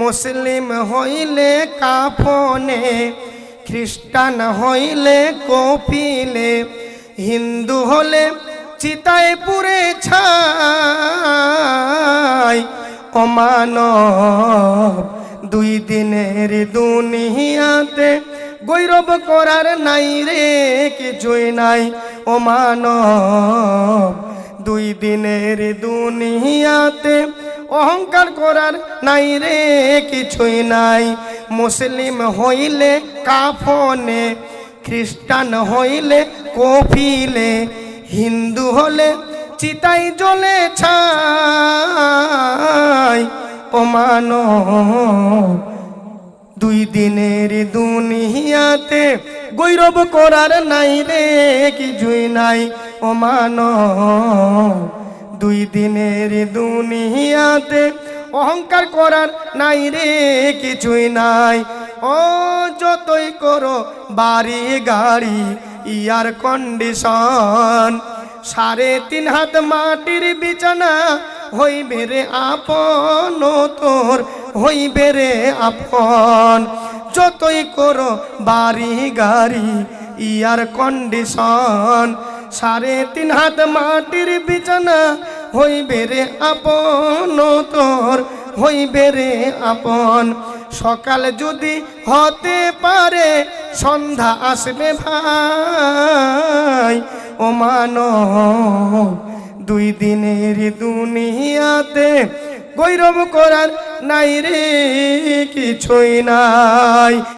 মুসলিম হইলে কাফনে, খ্রিস্টান হইলে কপিলে, হিন্দু হলে চিতায় পুরে ছাই অমানব দুই দিনের দুনিয়াতে গৈরব করার নাই রে, কিছুই নাই। অমানব দুই দিনের দুনিয়াতে অহংকার করার নাই রে, কিছুই নাই। মুসলিম হইলে কাফনে, খ্রিস্টান হইলে কফিলে, হিন্দু হলে চিতাই জ্বলে ছাই। অমানব দুই দিনের দুনিয়াতে গৈরব করার নাই রে, কিছুই নাই। ও মানব দুই দিনের দুনিয়াতে অহংকার করার নাই রে, কিছুই নাই। ও, যতই করো বাড়ি, গাড়ি, ইয়ার কন্ডিশন সাড়ে তিন হাত মাটির বিছানা হইবে রে আপন, তোর হইবে রে আপন। যতই করো বাড়ি, গাড়ি, ইয়ার কন্ডিশন সাড়ে তিন হাত মাটির বিছানা হইবে রে আপন তোর, হইবে রে আপন। সকাল যদি হতে পারে, সন্ধ্যা আসবে ভাই। ও মানব, দুই দিনের দুনিয়াতে গৈরব করার নাই রে কিছুই নাই।